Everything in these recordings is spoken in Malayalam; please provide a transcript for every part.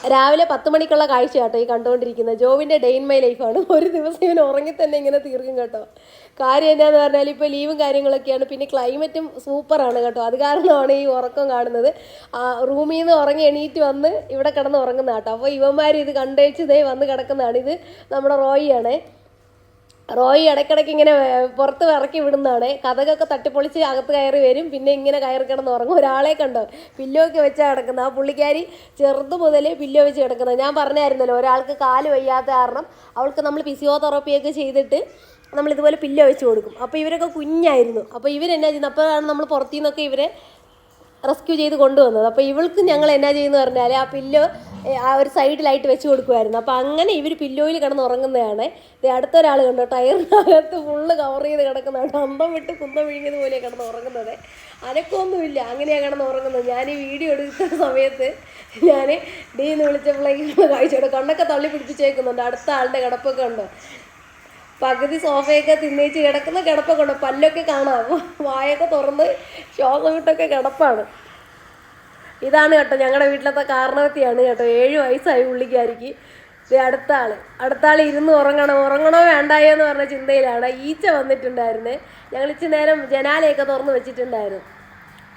രാവിലെ പത്ത് മണിക്കുള്ള കാഴ്ച കേട്ടോ ഈ കണ്ടുകൊണ്ടിരിക്കുന്നത് ജോവിന്റെ ഡേ ഇൻ മൈ ലൈഫാണ്. ഒരു ദിവസം ഇവൻ ഉറങ്ങി തന്നെ ഇങ്ങനെ തീർക്കും കേട്ടോ. കാര്യം എന്താണെന്ന് പറഞ്ഞാൽ ഇപ്പോൾ ലീവും കാര്യങ്ങളൊക്കെയാണ്. പിന്നെ ക്ലൈമറ്റും സൂപ്പറാണ് കേട്ടോ. അത് കാരണമാണ് ഈ ഉറക്കം കാണുന്നത്. റൂമിൽ നിന്ന് ഉറങ്ങി എണീറ്റ് വന്ന് ഇവിടെ കിടന്ന് ഉറങ്ങുന്ന കേട്ടോ അപ്പോൾ ഇവന്മാർ ഇത് കണ്ടേച്ച് ഇതേ വന്ന് കിടക്കുന്നതാണ് ഇത്. നമ്മുടെ റോയിയാണേ. റോയി ഇടയ്ക്കിടയ്ക്ക് ഇങ്ങനെ പുറത്ത് ഇറക്കി വിടുന്നതാണ്. കഥകൊക്കെ തട്ടിപ്പൊളിച്ച് അകത്ത് കയറി വരും. പിന്നെ ഇങ്ങനെ കയറി കിടന്ന് ഉറങ്ങും. ഒരാളെ കണ്ടോ? പില്ലോ ഒക്കെ വെച്ചാൽ കിടക്കുന്നത് ആ പുള്ളിക്കാരി ചെറുത് മുതൽ പില്ലോ വെച്ച് കിടക്കുന്നത് ഞാൻ പറഞ്ഞായിരുന്നല്ലോ ഒരാൾക്ക് കാൽ വയ്യാത്ത കാരണം അവൾക്ക് നമ്മൾ ഫിസിയോതെറാപ്പിയൊക്കെ ചെയ്തിട്ട് നമ്മൾ ഇതുപോലെ പില്ലോ വെച്ച് കൊടുക്കും. അപ്പോൾ ഇവരൊക്കെ കുഞ്ഞായിരുന്നു. അപ്പോൾ ഇവരെന്നാ ചെയ്യുന്നത്? അപ്പോഴാണ് നമ്മൾ പുറത്തു നിന്നൊക്കെ ഇവരെ റെസ്ക്യൂ ചെയ്ത് കൊണ്ടുവന്നത്. അപ്പോൾ ഇവൾക്ക് ഞങ്ങൾ എന്നാ ചെയ്യുന്നു പറഞ്ഞാൽ ആ പില്ലോ ആ ഒരു സൈഡിലായിട്ട് വെച്ച് കൊടുക്കുമായിരുന്നു അപ്പോൾ അങ്ങനെ ഇവർ പില്ലോയിൽ കിടന്ന് ഉറങ്ങുന്നതാണ്. ഇത് അടുത്തൊരാൾ കണ്ടോ ടയറിനകത്ത് ഫുള്ള് കവർ ചെയ്ത് കിടക്കുന്നതാണ്. അന്തം വിട്ട് കുന്തം വിഴുങ്ങിയത് പോലെ കിടന്ന് ഉറങ്ങുന്നത്. അനക്കൊന്നുമില്ല അങ്ങനെയാണ് കിടന്ന് ഉറങ്ങുന്നത്. ഞാൻ ഈ വീഡിയോ എടുക്കുന്ന സമയത്ത് ഞാൻ ഡീന്ന് വിളിച്ചപ്പോഴേക്കും കാഴ്ചയോടെ കണ്ണൊക്കെ തള്ളി പിടിപ്പിച്ചേക്കുന്നുണ്ട്. അടുത്ത ആളുടെ കിടപ്പൊക്കെ ഉണ്ടോ പകുതി സോഫയൊക്കെ തിന്നേച്ച് കിടക്കുന്ന കിടപ്പൊക്കെ ഉണ്ട് പല്ലൊക്കെ കാണാം. വായൊക്കെ തുറന്ന് ശ്വാസം വിട്ടൊക്കെ കിടപ്പാണ്. ഇതാണ് കേട്ടോ ഞങ്ങളുടെ വീട്ടിലത്തെ കാരണവത്തിയാണ് കേട്ടോ. ഏഴ് വയസ്സായി പുള്ളിക്കാരിക്ക് ഇത് അടുത്ത ആൾ അടുത്ത ആൾ ഇരുന്ന് ഉറങ്ങണം. ഉറങ്ങണോ വേണ്ടായോ എന്ന് പറഞ്ഞ ചിന്തയിലാണ്. ഈച്ച വന്നിട്ടുണ്ടായിരുന്നു. ഞങ്ങൾ ഇച്ചിരി നേരം ജനാലയൊക്കെ തുറന്ന് വെച്ചിട്ടുണ്ടായിരുന്നു.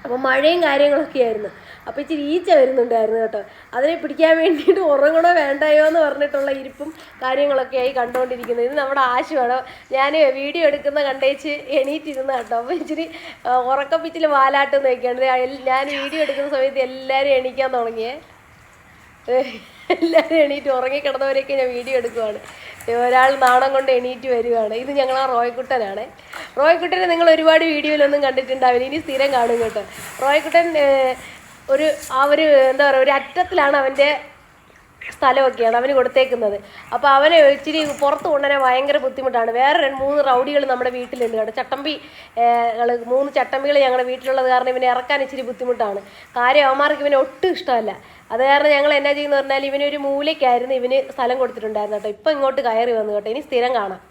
അപ്പോൾ മഴയും കാര്യങ്ങളൊക്കെ ആയിരുന്നു. അപ്പോൾ ഇച്ചിരി ഈച്ച വരുന്നുണ്ടായിരുന്നു കേട്ടോ. അതിനെ പിടിക്കാൻ വേണ്ടിയിട്ട് ഉറങ്ങണോ വേണ്ടയോ എന്ന് പറഞ്ഞിട്ടുള്ള ഇരിപ്പും കാര്യങ്ങളൊക്കെ ആയി കണ്ടുകൊണ്ടിരിക്കുന്നത് ഇത് നമ്മുടെ ആശുവാണ് ഞാൻ വീഡിയോ എടുക്കുന്ന കണ്ടേച്ച് എണീറ്റിരുന്ന കേട്ടോ. അപ്പോൾ ഇച്ചിരി ഉറക്കപ്പിച്ചിൽ വാലാട്ട് നോക്കിയാണ് ഞാൻ വീഡിയോ എടുക്കുന്ന സമയത്ത് എല്ലാവരും എണീക്കാൻ തുടങ്ങിയേ. എല്ലാവരും എണീറ്റ് ഉറങ്ങിക്കിടന്നവരെയൊക്കെ ഞാൻ വീഡിയോ എടുക്കുവാണ്. ഒരാൾ നാണം കൊണ്ട് എണീറ്റ് വരുവാണ്. ഇത് ഞങ്ങൾ ആ റോയ്ക്കുട്ടനാണ്. റോയ്ക്കുട്ടനെ നിങ്ങൾ ഒരുപാട് വീഡിയോയിലൊന്നും കണ്ടിട്ടുണ്ടാവില്ല. ഇനി സ്ഥിരം കാണും കേട്ടോ. റോയ്ക്കുട്ടൻ ഒരു ആ ഒരു എന്താ പറയുക ഒരു അറ്റത്തിലാണ് അവന്റെ സ്ഥലമൊക്കെയാണ് അവന് കൊടുത്തേക്കുന്നത്. അപ്പോൾ അവനെ ഇച്ചിരി പുറത്ത് കൊണ്ടുവരാൻ ഭയങ്കര ബുദ്ധിമുട്ടാണ്. വേറെ രണ്ട് മൂന്ന് റൗഡികൾ നമ്മുടെ വീട്ടിലുണ്ട് കേട്ടോ. ചട്ടമ്പി മൂന്ന് ചട്ടമ്പികൾ ഞങ്ങളുടെ വീട്ടിലുള്ളത് കാരണം ഇവനെ ഇറക്കാൻ ഇച്ചിരി ബുദ്ധിമുട്ടാണ്. കാര്യം അവന്മാർക്ക് ഇവനെ ഒട്ടും ഇഷ്ടമല്ല. അത് കാരണം ഞങ്ങൾ എന്നാ ചെയ്യുന്ന പറഞ്ഞാൽ ഇവനൊരു മൂലയ്ക്കായിരുന്നു ഇവന് സ്ഥലം കൊടുത്തിട്ടുണ്ടായിരുന്നു കേട്ടോ. ഇപ്പം ഇങ്ങോട്ട് കയറി വന്നു കേട്ടോ. ഇനി സ്ഥിരം കാണാം.